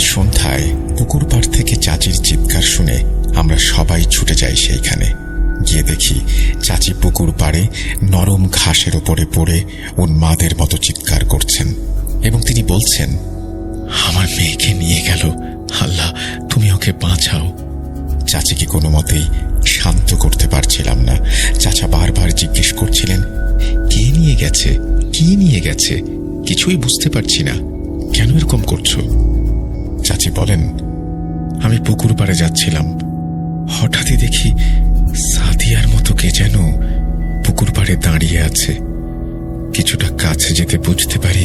সন্ধ্যায় পুকুর পাড় থেকে চাচির চিৎকার শুনে আমরা সবাই ছুটে যাই সেইখানে। গিয়ে দেখি চাচি পুকুর পাড়ে নরম ঘাসের ওপরে পড়ে উন্মাদের মতো চিৎকার করছেন এবং তিনি বলছেন, আমার মেয়েকে নিয়ে গেল। আল্লাহ, তুমি ওকে বাঁচাও। চাচিকে কোনো মতেই শান্ত করতে পারছিলাম না। চাচা বারবার জিজ্ঞেস করছিলেন, কে নিয়ে গেছে? কি নিয়ে গেছে? কিছুই বুঝতে পারছি না। কেন এরকম করছ? চাচি বলেন, আমি পুকুর পাড়ে যাচ্ছিলাম। হঠাৎই দেখি সাদিয়ার মতো কে যেন পুকুর পাড়ে দাঁড়িয়ে আছে। কিছুটা কাছে যেতে বুঝতে পারি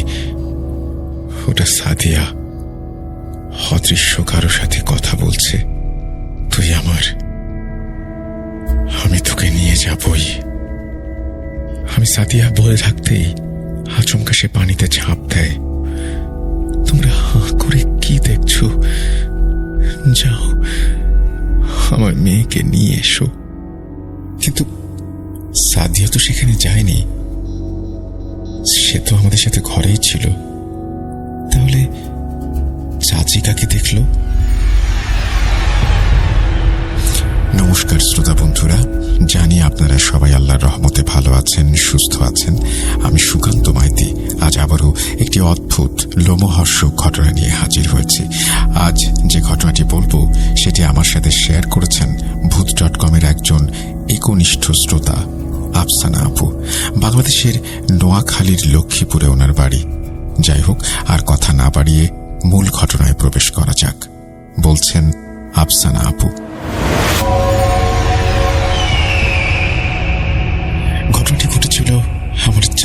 ওটা সাদিয়া। অদৃশ্য কারও সাথে কথা বলছে। তুই আমার, আমি তোকে নিয়ে যাবই। আমি সাদিয়া বলে থাকতেই আচমকা সে পানিতে ঝাঁপ দেয়। তোমরা হাঁ করে কি দেখছ যাও, আমার মেয়েকে নিয়ে এসো। কিন্তু সাদিয়া তো সেখানে যায়নি। সে তো আমাদের সাথে ঘরেই ছিল। তাহলে চাচি কাকে দেখল? নমস্কার শ্রোতা বন্ধুরা। জানি আপনারা সবাই আল্লাহর রহমতে ভালো আছেন, সুস্থ আছেন। আমি সুকান্ত মাইতি। আজ আবারও একটি অদ্ভুত, লোমহর্ষক ঘটনা নিয়ে হাজির হয়েছি। আজ যে ঘটনাটি বলব, সেটি আমার সাথে শেয়ার করেছেন ভূত ডট কমের একজন একনিষ্ঠ শ্রোতা, আফসানা আপু। বাংলাদেশের নোয়াখালীর লক্ষ্মীপুরে ওনার বাড়ি। যাই হোক, আর কথা না বাড়িয়ে মূল ঘটনায় প্রবেশ করা যাক, বলছেন আফসানা আপু।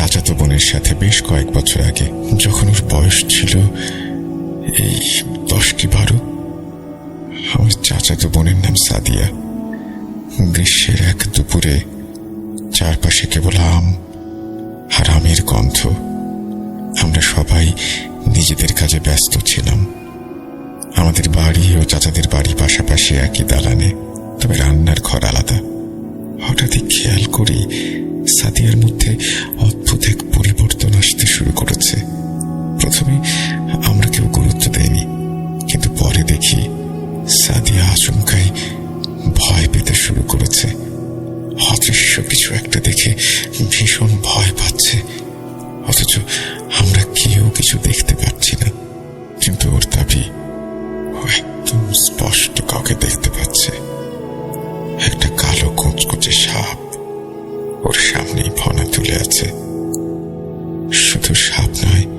চাচাতো বোনের সাথে বেশ কয়েক বছর আগে যখন ওর বয়স ছিল, এই দশ কি বারো, আমার চাচাতো বোনের নাম সাদিয়া। গ্রীষ্মের এক দুপুরে চারপাশে কেবল আম আর আমের গন্ধ। আমরা সবাই নিজেদের কাজে ব্যস্ত ছিলাম। আমাদের বাড়ি ও চাচাদের বাড়ি পাশাপাশি একই দালানে, তবে রান্নার ঘর আলাদা। হঠাৎই খেয়াল করি সাদিয়ার মধ্যে অদ্ভুত পরিবর্তন আসতে শুরু করেছে। প্রথমে আমরা কেউ গুরুত্ব দেইনি, কিন্তু পরে দেখি সাদিয়া আচমকাই ভয় পেতে শুরু করেছে। অদৃশ্য কিছু একটা দেখে ভীষণ ভয় পাচ্ছে। অথচ আমরা কেউ কিছু দেখতে পাচ্ছি না, কিন্তু ওর দাবি ও একদম স্পষ্ট কাউকে দেখতে পাচ্ছে। একটা কালো কুচকুচে সাপ ওর সামনেই ফনা তুলে আছে। শুধু সাপ নয়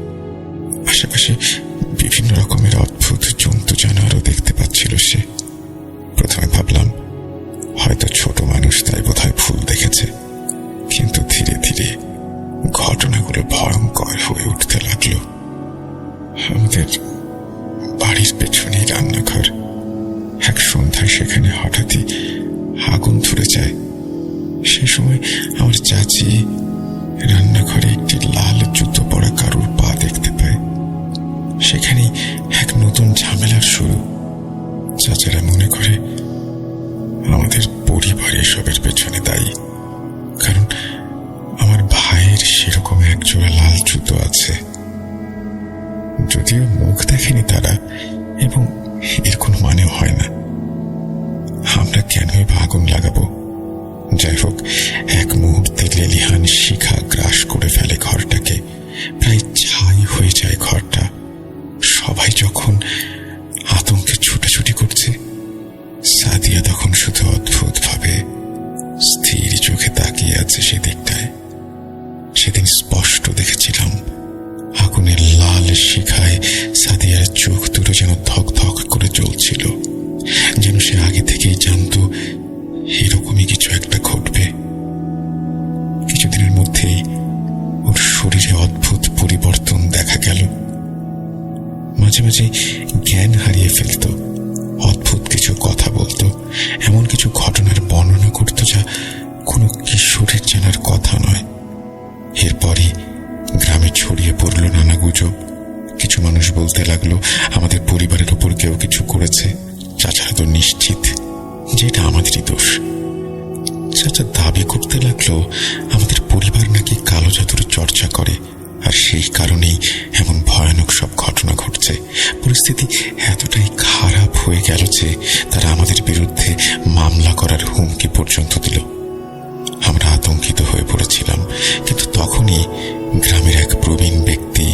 তাকিয়ে আছে সেদিকটায় সেদিন স্পষ্ট দেখেছিলাম, আগুনের লাল শিখায় সাদিয়ার চোখ দুটো যেন ধক ধক করে জ্বলছিল, যেন সে আগে থেকেই জানতো এরকমই কিছু একটা ঘটবে। কিছুদিনের মধ্যেই ওর শরীরে অদ্ভুত পরিবর্তন দেখা গেল। মাঝে মাঝে মানুষ বলতে লাগল, আমাদের পরিবারের ওপর কেউ কিছু করেছে। চাচারা তো নিশ্চিত যে এটা আমাদেরই দোষ। চাচা দাবি করতে লাগল, আমাদের পরিবার নাকি কালো জাদুর চর্চা করে, আর সেই কারণেই এমন ভয়ানক সব ঘটনা ঘটছে। পরিস্থিতি এতটাই খারাপ হয়ে গেল যে তারা আমাদের বিরুদ্ধে মামলা করার হুমকি পর্যন্ত দিল। আমরা আতঙ্কিত হয়ে পড়েছিলাম, কিন্তু তখনই গ্রামের এক প্রবীণ ব্যক্তি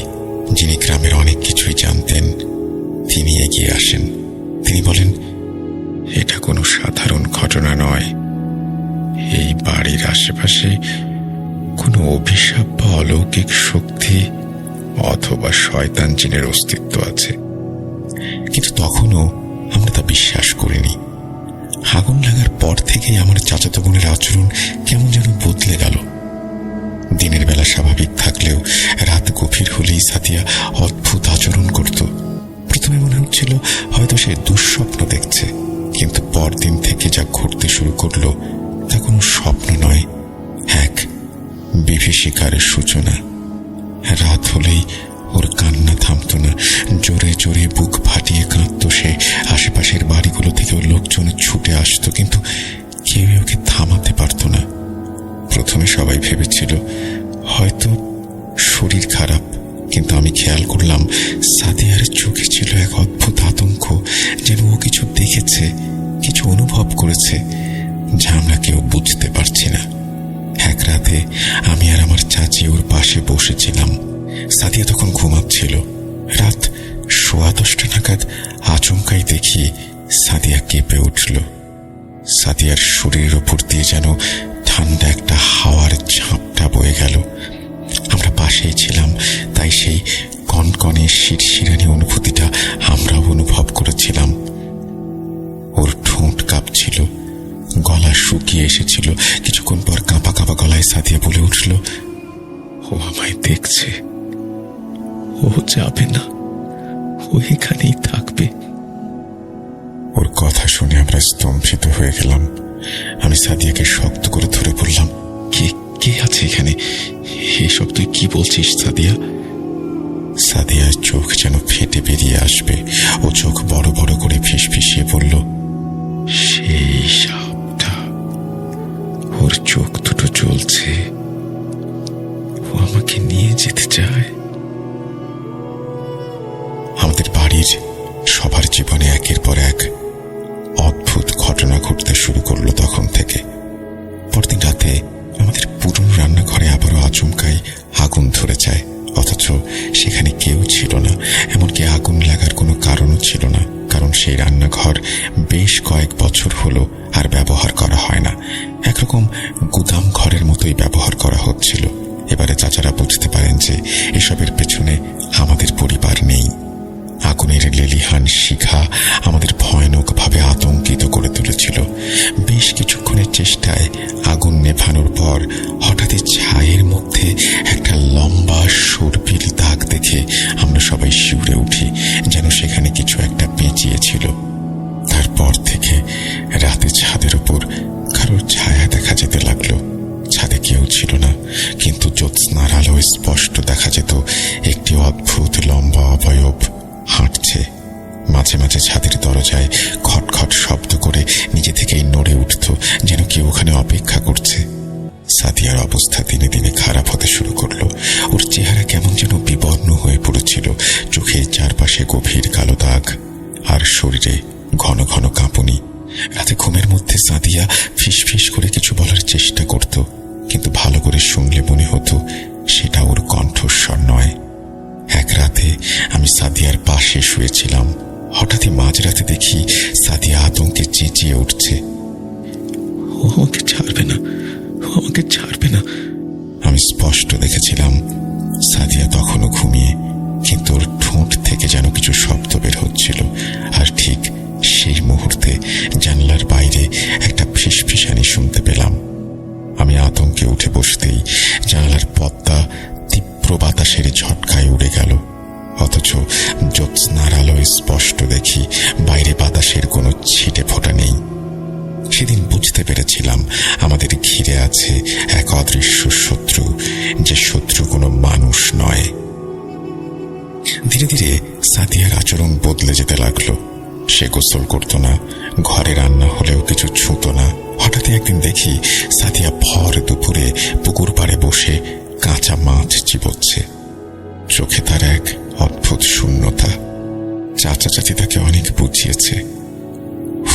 যিনি গ্রামের অনেক কিছুই জানতেন, তিনি এগিয়ে আসেন। তিনি বলেন, এটা কোনো সাধারণ ঘটনা নয়। এই বাড়ির আশেপাশে কোনো অভিশাপ বা অলৌকিক শক্তি অথবা শয়তান জিনের অস্তিত্ব আছে। কিন্তু তখনও আমরা তা বিশ্বাস করিনি। আগুন লাগার পর থেকেই আমার চাচাতো বোনের আচরণ কেমন যেন বদলে গেল। দিনের বেলা স্বাভাবিক থাকলেও রাত গভীর হলেই সাথিয়া অদ্ভুত আচরণ করত। প্রথমে মনে হচ্ছিল হয়তো সে দুঃস্বপ্ন দেখছে, কিন্তু পরদিন থেকে যা ঘটতে শুরু করল তা কোনো স্বপ্ন নয়, এক বিভীষিকারের সূচনা। রাত হলেই ওর কান্না থামতো না, জোরে জোরে বুক ফাটিয়ে কাঁদত সে। আশেপাশের বাড়িগুলো থেকে ওর লোকজন ছুটে আসতো, কিন্তু কেউ ওকে থামাতে পারতো না। প্রথমে সবাই ভেবেছিল, হয়তো শরীর খারাপ, কিন্তু আমি খেয়াল করলাম সাদিয়ার চোখে ছিল এক অদ্ভুত আতঙ্ক, যেন ও কিছু দেখেছে, কিছু অনুভব করেছে, যা আমরা কেউ বুঝতে পারছি না। এক রাতে আমি আর আমার চাচি ওর পাশে বসেছিলাম। সাদিয়া তখন ঘুমাচ্ছিল। রাত সোয়া দশটা নাগাদ আচমকাই দেখি সাদিয়া কেঁপে উঠল। সাদিয়ার শরীরের ওপর দিয়ে যেন ঠান্ডা একটা হাওয়ার ঝাঁপটা বয়ে গেল। আমরা পাশেই ছিলাম, তাই সেই কনকনে শিরশিরানি অনুভূতিটা আমরাও অনুভব করেছিলাম। ওর ঠোঁট কাঁপছিল, গলা শুকিয়ে এসেছিল, কিছুক্ষণ পর কাঁপা কাঁপা গলায় সাদিয়া বলে উঠল, ও আমায় দেখছে। ও যাবে না, ও এখানেই থাকবে। ওর কথা শুনে আমরা স্তম্ভিত হয়ে গেলাম। আমি সাদিয়াকে শক্ত করে ধরে বললাম, কে কে আছে এখানে? এসব তুই কি বলছিস, সাদিয়া? সাদিয়ার চোখ যেন ফেটে বেরিয়ে আসবে। ও চোখ বড় বড় করে ফিস ফিসিয়ে বলল, সেই সাপটা, ওর চোখ দুটো চলছে ও আমাকে নিয়ে যেতে চায়। আমাদের বাড়ির সবার জীবনে একের পর এক ঘটনা ঘটতে শুরু করল তখন থেকে। পরদিন রাতে আমাদের পুরনো রান্নাঘরে আবারও আচমকাই আগুন ধরে যায়। অথচ সেখানে কেউ ছিল না, এমনকি আগুন লাগার কোনো কারণও ছিল না, কারণ সেই রান্নাঘর বেশ কয়েক বছর হলো আর ব্যবহার করা হয় না। একরকম গুদাম ঘরের মতোই ব্যবহার করা হচ্ছিল। এবারে চাচারা বুঝতে পারেন যে এসবের পেছনে আমাদের পরিবার নেই। আগুনের লেলিহান শিখা আমাদের ভয়ানকভাবে আতঙ্কিত করে তুলেছিল। বেশ কিছুক্ষণের চেষ্টায় আগুন নেভানোর পর হঠাৎই ছায়ের মধ্যে একটা লম্বা সর্পিল দাগ দেখে আমরা সবাই শিউরে উঠি, যেন সেখানে কিছু একটা পেঁচিয়েছিল। তারপর থেকে রাতে ছাদের উপর কারোর ছায়া দেখা যেতে লাগল। ছাদে কেউ ছিল না, কিন্তু জ্যোৎস্নার আলো স্পষ্ট দেখা যেত একটি অদ্ভুত লম্বা অবয়ব। হাঁটছে। মাঝে মাঝে ছাদের দরজায় খটখট শব্দ করে নিজে থেকেই নড়ে উঠত, যেন কেউ ওখানে অপেক্ষা করছে। সাদিয়ার অবস্থা দিনে দিনে খারাপ হতে শুরু করল। ওর চেহারা কেমন যেন বিবর্ণ হয়ে পড়েছিল। চোখের চারপাশে গভীর কালো দাগ আর শরীরে ঘন ঘন কাঁপুনি। রাতে ঘুমের মধ্যে সাদিয়া ফিস ফিস করে কিছু বলার চেষ্টা করত, কিন্তু ভালো করে শুনলে মনে হতো সেটা ওর কণ্ঠস্বর নয়। এক রাতে আমি সাদিয়ার পাশে শুয়েছিলাম হঠাৎই মাঝরাতে দেখি সাদিয়া আতঙ্কে চেঁচিয়ে উঠছে। ও আমাকে ছাড়বে না। ও আমাকে ছাড়বে না। আমি স্পষ্ট দেখেছিলাম সাদিয়া তখনও ঘুমিয়ে, কিন্তু ওর ঠোঁট থেকে যেন কিছু শব্দ বের হচ্ছিল। আর ঠিক সেই মুহূর্তে জানলার বাইরে একটা ফিসফিসানি শুনতে পেলাম। আমি আতঙ্কে উঠে বসতেই জানলার পর্দা তীব্র বাতাসের ঝটকায় উড়ে গেল। অথচ জ্যোৎস্নার আলোয় স্পষ্ট দেখি বাইরে বাতাসের কোনো ছিটে ফোঁটা নেই। সেদিন বুঝতে পেরেছিলাম আমাদের ঘিরে আছে এক অদৃশ্য শত্রু, যে শত্রু কোনো মানুষ নয়। ধীরে ধীরে সাদিয়ার আচরণ বদলে যেতে লাগল। সে গোসল করত না, ঘরে রান্না হলেও কিছু ছুঁত না। হঠাৎই একদিন দেখি সাদিয়া ভর দুপুরে পুকুর পাড়ে বসে কাঁচা মাছ চিবোচ্ছে। চোখে তার এক অদ্ভুত শূন্যতা। চাচা চাচি তাকে অনেক বুঝিয়েছে।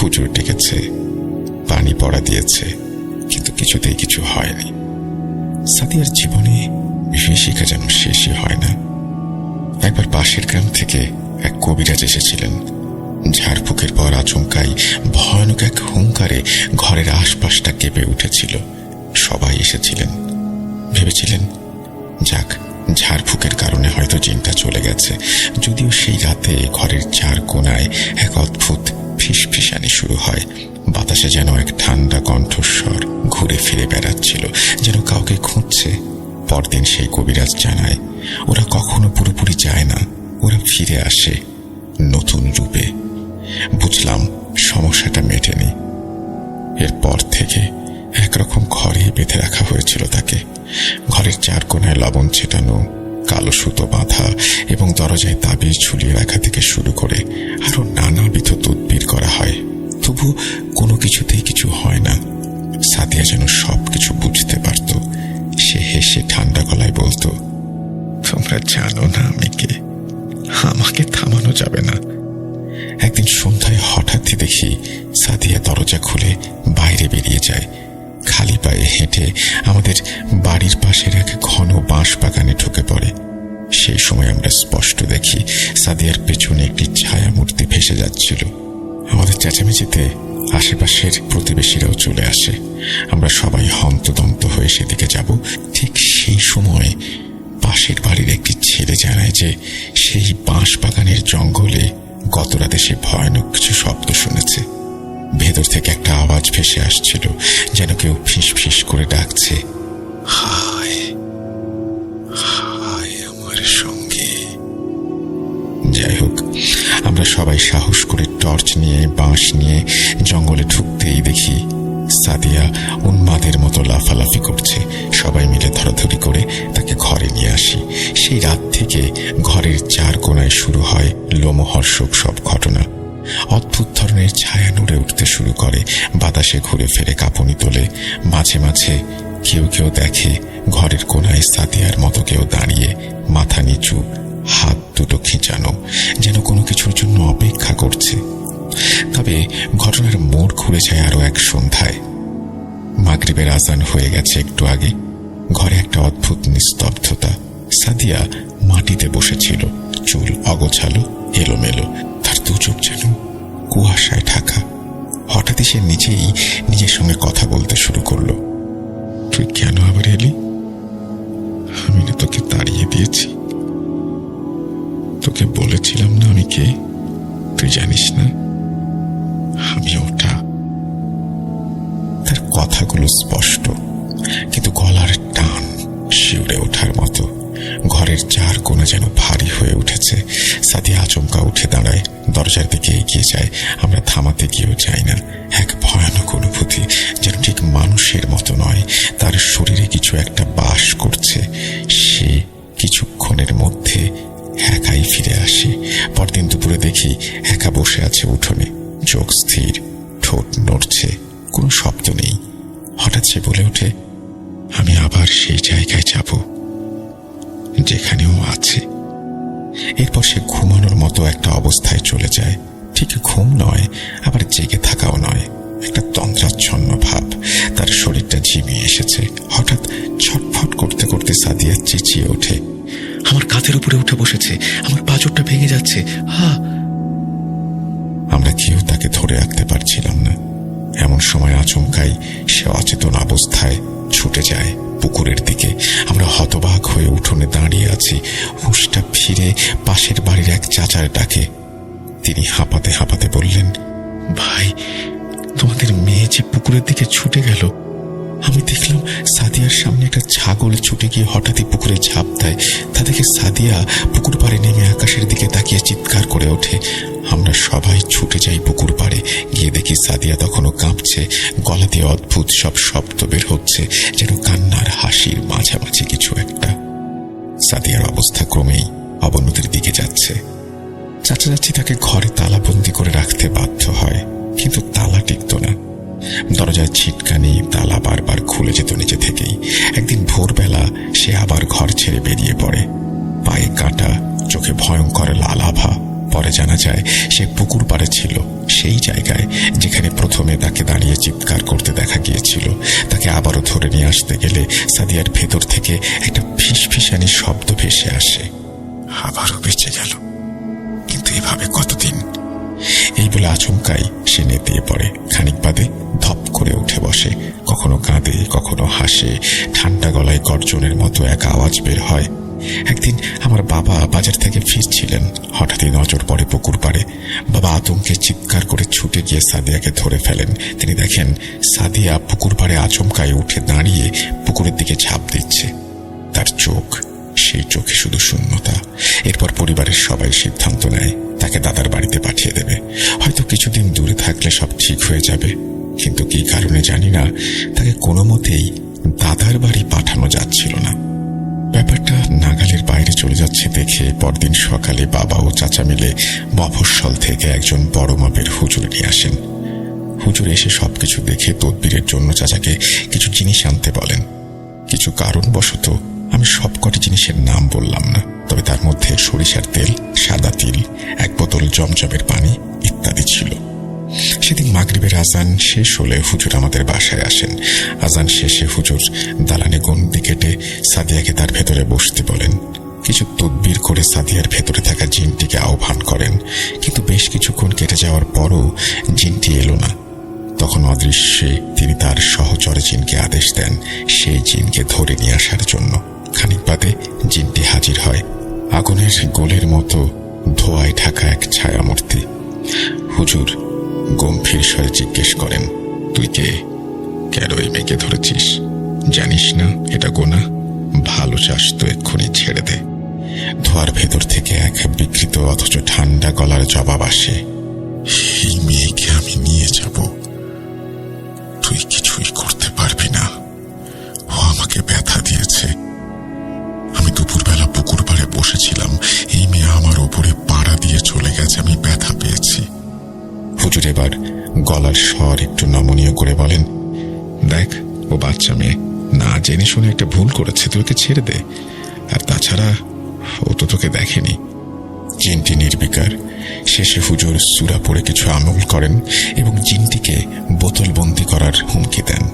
হুজুর ডেকেছে, পানি পড়া দিয়েছে, কিন্তু কিছুতেই কিছু হয়নি। সাদিয়ার জীবনে বিভীষিকা যেন শেষই হয় না। একবার পাশের গ্রাম থেকে এক কবিরাজ এসেছিলেন। ঝাড়ফুঁকের পর আচমকাই ভয়ানক এক হুঙ্কারে ঘরের আশপাশটা কেঁপে উঠেছিল। সবাই এসেছিলেন। ভেবেছিলেন, যাক ঝাড়ফুঁকের কারণে হয়তো চিন্তা চলে গেছে। যদিও সেই রাতে ঘরের চার কোনায় এক অদ্ভুত ফিসফিসানি শুরু হয়। বাতাসে যেন এক ঠান্ডা কণ্ঠস্বর ঘুরে ফিরে বেড়াচ্ছিল, যেন কাউকে খুঁজছে। পরদিন সেই কবিরাজ জানায়, ওরা কখনো পুরোপুরি যায় না, ওরা ফিরে আসে নতুন রূপে। বুঝলাম সমস্যাটা মেটেনি। এরপর থেকে একরকম ঘরে বেঁধে রাখা হয়েছিল চার কোনায় লবণ ছেটানো, কালো সুতো বাঁধা এবং দরজায় তাবিজ ঝুলিয়ে রাখা থেকে শুরু করে আরও নানাবিধ তদবির করা হয়। তবু কোনো কিছুতেই কিছু হয় না। সাদিয়া যেন সব কিছু বুঝতে পারত। সে হেসে ঠান্ডা গলায় বলতো, তোমরা জানো না আমি কে। আমাকে থামানো যাবে না। একদিন সন্ধ্যায় হঠাৎই দেখি সাদিয়া দরজা খুলে বাইরে বেরিয়ে যায়। খালি পায়ে হেঁটে আমাদের বাড়ির পাশের এক ঘন বাঁশ বাগানে ঢুকে পড়ে। সেই সময় আমরা স্পষ্ট দেখি সাদিয়ার পেছনে একটি ছায়া মূর্তি ভেসে যাচ্ছিল। আমাদের চেঁচামেচিতে আশেপাশের প্রতিবেশীরাও চলে আসে। আমরা সবাই হন্তদন্ত হয়ে সেদিকে যাব। ঠিক সেই সময় পাশের বাড়ির একটি ছেলে জানায় যে সেই বাঁশ বাগানের জঙ্গলে গত রাতে সে ভয়ানক কিছু শব্দ শুনেছে। ভেতর থেকে একটা আওয়াজ ভেসে আসছিল, যেন কেউ ফিস ফিস করে ডাকছে। হায় হায় আমার সঙ্গে। যাই হোক, আমরা সবাই সাহস করে টর্চ নিয়ে, বাঁশ নিয়ে জঙ্গলে ঢুকতেই দেখি সাদিয়া উন্মাদের মতো লাফালাফি করছে। সবাই মিলে ধরাধরি করে তাকে ঘরে নিয়ে আসি। সেই রাত থেকে ঘরের চার কোনায় শুরু হয় লোমহর্ষক সব ঘটনা। অদ্ভুত ধরনের ছায়া নড়ে উঠতে শুরু করে। বাতাসে ঘুরে ফেরে কাঁপুনি তোলে। মাঝে মাঝে কেউ কেউ দেখে ঘরের কোনায় সাদিয়ার মতো কেউ দাঁড়িয়ে মাথা নিচু, হাত দুটো খিঁচানো, যেন কোনো কিছুর জন্য অপেক্ষা করছে। তবে ঘটনার মোড় ঘুরে যায় আরও এক সন্ধ্যায়। মাগরিবের আজান হয়ে গেছে একটু আগে। ঘরে একটা অদ্ভুত নিস্তব্ধতা। সাদিয়া মাটিতে বসেছিল। চুল অগোছালো, এলোমেলো। চোখ যেন কুয়াশায় ঢাকা। হঠাৎই সে নিজেই নিজের সঙ্গে কথা বলতে শুরু করল। তুই কেন আবার এলি? আমি না তোকে তাড়িয়ে দিয়েছি। তোকে বলেছিলাম না আমি কে? তুই জানিস না? আমি ওটা। তার কথাগুলো স্পষ্ট, কিন্তু গলার টান শিউরে ওঠার মতো। ঘরের চার কোণে যেন ভারী হয়ে উঠেছে। সাথে আচমকা উঠে দাঁড়ায়। দরজার দিকে এগিয়ে যায়। আমরা থামাতে গিয়েও যাই না। এক ভয়ানক অনুভূতি, যেন ঠিক মানুষের মতো নয়, তার শরীরে কিছু একটা বাস করছে। সে কিছুক্ষণের মধ্যে একাই ফিরে আসে। পরদিন দুপুরে দেখি একা বসে আছে উঠোনে। চোখ স্থির, ঠোঁট নড়ছে, কোনো শব্দ নেই। হঠাৎ সে বলে ওঠে, আমি আবার সেই জায়গায় যাব, যেখানেও আছে। এরপর সে ঘুমানোর মতো একটা অবস্থায় চলে যায়। ঠিক ঘুম নয়, আবার জেগে থাকাও নয়। একটা তন্ত্রাচ্ছন্ন ভাব। তার শরীরটা ঝিমিয়ে এসেছে। হঠাৎ ছটফট করতে করতে সাদিয়া চেঁচিয়ে ওঠে। আমার কাঁধের উপরে উঠে বসেছে। আমার পাঁচরটা ভেঙে যাচ্ছে। হা আমরা কেউ তাকে ধরে রাখতে পারছিলাম না। এমন সময় আচমকাই সে অচেতন অবস্থায় ছুটে যায়। পুকুরের দিকে। আমরা হতবাক হয়ে উঠোনে দাঁড়িয়ে আছি। হুঁশটা ফিরে পাশের বাড়ির এক চাচার ডাকে। তিনি হাঁপাতে হাঁপাতে বললেন, ভাই, তোমাদের মেয়ে যে পুকুরের দিকে ছুটে গেল। আমি দেখলাম সাদিয়ার সামনে একটা ছাগল ছুটে গিয়ে হঠাৎই পুকুরে ঝাঁপ দেয়। তা দেখে সাদিয়া পুকুর পাড়ে নেমে আকাশের দিকে তাকিয়ে চিৎকার করে ওঠে। আমরা সবাই ছুটে যাই পুকুর পাড়ে। গিয়ে দেখি সাদিয়া তখনও কাঁপছে। গলা দিয়ে অদ্ভুত সব শব্দ বের হচ্ছে, যেন কান্নার হাসির মাঝামাঝি কিছু একটা। সাদিয়ার অবস্থা ক্রমেই অবনতির দিকে যাচ্ছে। চাচা চাচি তাকে ঘরে তালাবন্দি করে রাখতে বাধ্য হয়, কিন্তু তালা টিকত না। দরজায় ছিটকানি, তালা বারবার খুলে যেত নিজে থেকেই। একদিন ভোরবেলা সে আবার ঘর ছেড়ে বেরিয়ে পড়ে। পায়ে কাটা, চোখে ভয়ঙ্কর লাল আভা। পরে জানা যায়, সে পুকুর পাড়ে ছিল। সেই জায়গায় যেখানে প্রথমে তাকে দাঁড়িয়ে চিৎকার করতে দেখা গিয়েছিল। তাকে আবারও ধরে নিয়ে আসতে গেলে সাদিয়ার ভেতর থেকে একটা ফিসফিসানি শব্দ ভেসে আসে। আবারও বেঁচে গেল। কিন্তু এভাবে কতদিন? এই বলে আচমকাই সে নেতিয়ে পড়ে। খানিক বাদে ধপ করে উঠে বসে। কখনো কাঁদে, কখনো হাসে। ঠান্ডা গলায় গর্জনের মতো এক আওয়াজ বের হয়। একদিন আমার বাবা বাজার থেকে ফিরছিলেন। হঠাৎই নজর পড়ে পুকুর পাড়ে। বাবা আতঙ্কে চিৎকার করে ছুটে গিয়ে সাদিয়াকে ধরে ফেলেন। তিনি দেখেন সাদিয়া পুকুর পাড়ে আচমকায় উঠে দাঁড়িয়ে পুকুরের দিকে ঝাঁপ দিচ্ছে। তার চোখ, সেই চোখে শুধু শূন্যতা। এরপর পরিবারের সবাই সিদ্ধান্ত নেয়, তাকে দাদার বাড়িতে পাঠিয়ে দেবে। হয়তো কিছুদিন দূরে থাকলে সব ঠিক হয়ে যাবে। কিন্তু কি কারণে জানি না, তাকে কোনো মতেই দাদার বাড়ি পাঠানো যাচ্ছিল না। ব্যাপারটা নাগালের বাইরে চলে যাচ্ছে দেখে পরদিন সকালে বাবা ও চাচা মিলে মফস্বল থেকে একজন বড় মাপের হুজুর নিয়ে আসেন। হুজুর এসে সবকিছু দেখে তদবিরের জন্য চাচাকে কিছু জিনিস আনতে বলেন। কিছু কারণবশত আমি সবকটি জিনিসের নাম বললাম না, তবে তার মধ্যে সরিষার তেল, সাদা তিল, এক বোতল জমজমের পানি ইত্যাদি ছিল। সেদিন মাগরিবের আজান শেষ হলে হুজুর আমাদের বাসায় আসেন। আজান শেষে হুজুর দালানে গন্ডি কেটে সাদিয়াকে তার ভেতরে বসতে বলেন। কিছু তদবির করে সাদিয়ার ভেতরে থাকা জিনটিকে আহ্বান করেন, কিন্তু বেশ কিছুক্ষণ কেটে যাওয়ার পরও জিনটি এলো না। তখন অদৃশ্যে তিনি তার সহচরে জিনকে আদেশ দেন সেই জিনকে ধরে নিয়ে আসার জন্য। খানিক বাদে জিনটি হাজির হয়। আগুনের গোলের মতো ধোয়ায় ঢাকা এক ছায়ামূর্তি। হুজুর গম্ভীর স্বরে জিজ্ঞেস করেন, তুই কে? কেন এই মেয়েকে ধরেছিস? জানিস না? এটা গোনা? ভালো চাষ তো এক্ষুনি ছেড়ে দে। ধোয়ার ভেতর থেকে এক বিকৃত অথচ ঠান্ডা গলার জবাব আসে এই মেয়েকে একটু নমনীয় করে বলেন, দেখ, ও বাচ্চা মেয়ে, না জেনে শুনে একটা ভুল করেছে তুই ওকে ছেড়ে দে। আর তাছাড়া, ও তো তোকে দেখেনি। জিনটি নির্বিকার, শেষে হুজুর সুরা পড়ে কিছু আমল করেন এবং জিনটিকে বোতলবন্দি করার হুমকি দেন।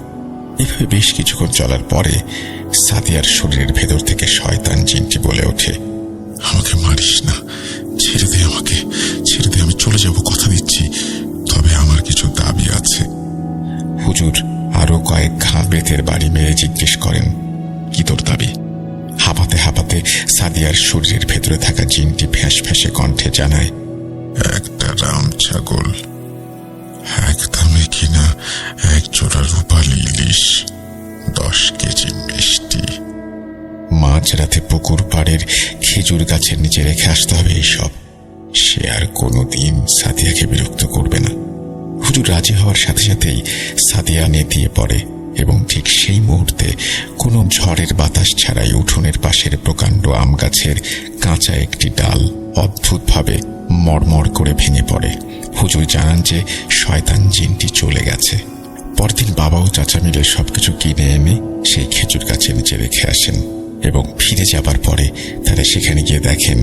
এভাবে বেশ কিছুক্ষণ চলার পরে সাদিয়ার শরীরের ভেতর থেকে শয়তান জিনটি বলে ওঠে, আমাকে মারিস না। ছেড়ে দে আমাকে, ছেড়ে দে, আমি চলে যাব, কথা দিচ্ছি। কিছু দাবি আছে। হুজুর আরও কয়েক ঘা বেতের বাড়ি মেরে জিজ্ঞেস করেন, কি তোর দাবি? হাঁপাতে হাঁপাতে সাদিয়ার শরীরের ভেতরে থাকা জিনটি ফ্যাঁস ফ্যাঁসে কণ্ঠে জানায়, একটা রাম ছাগল একদমে কিনা এক জোড়া রূপালি ইলিশ, দশ কেজি মিষ্টি। মাঝরাতে পুকুর পাড়ের খেজুর গাছের নিচে রেখে আসতে হবে এইসব। সে আর কোনোদিন সাদিয়াকে বিরক্ত করবে না। হুজুর রাজি হওয়ার সাথে সাথেই সাদিয়া নেতিয়ে পড়ে এবং ঠিক সেই মুহূর্তে কোনো ঝড়ের বাতাস ছাড়াই উঠোনের পাশের প্রকাণ্ড আম গাছের কাঁচা একটি ডাল অদ্ভুতভাবে মড়মড় করে ভেঙে পড়ে। হুজুর জানান যে শয়তান জিনটি চলে গেছে। পরদিন বাবা ও চাচা মিলে সবকিছু কিনে এনে সেই খেজুর গাছে নিচে রেখে আসেন এবং ফিরে যাবার পরে তারা সেখানে গিয়ে দেখেন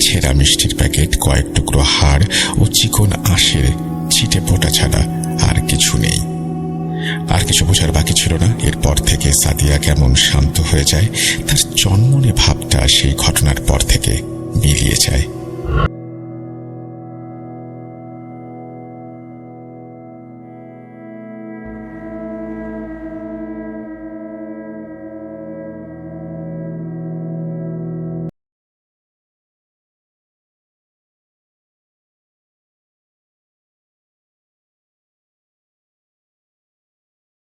ছেঁড়া মিষ্টির প্যাকেট, কয়েক টুকরো হাড় ও চিকন আঁশের ছিটে ফোটা ছাড়া আর কিছু নেই। আর কিছু বোঝার বাকি ছিল না। এরপর থেকে সাদিয়া কেমন শান্ত হয়ে যায়, তার জন্মনে ভাবটা সেই ঘটনার পর থেকে মিলিয়ে যায়।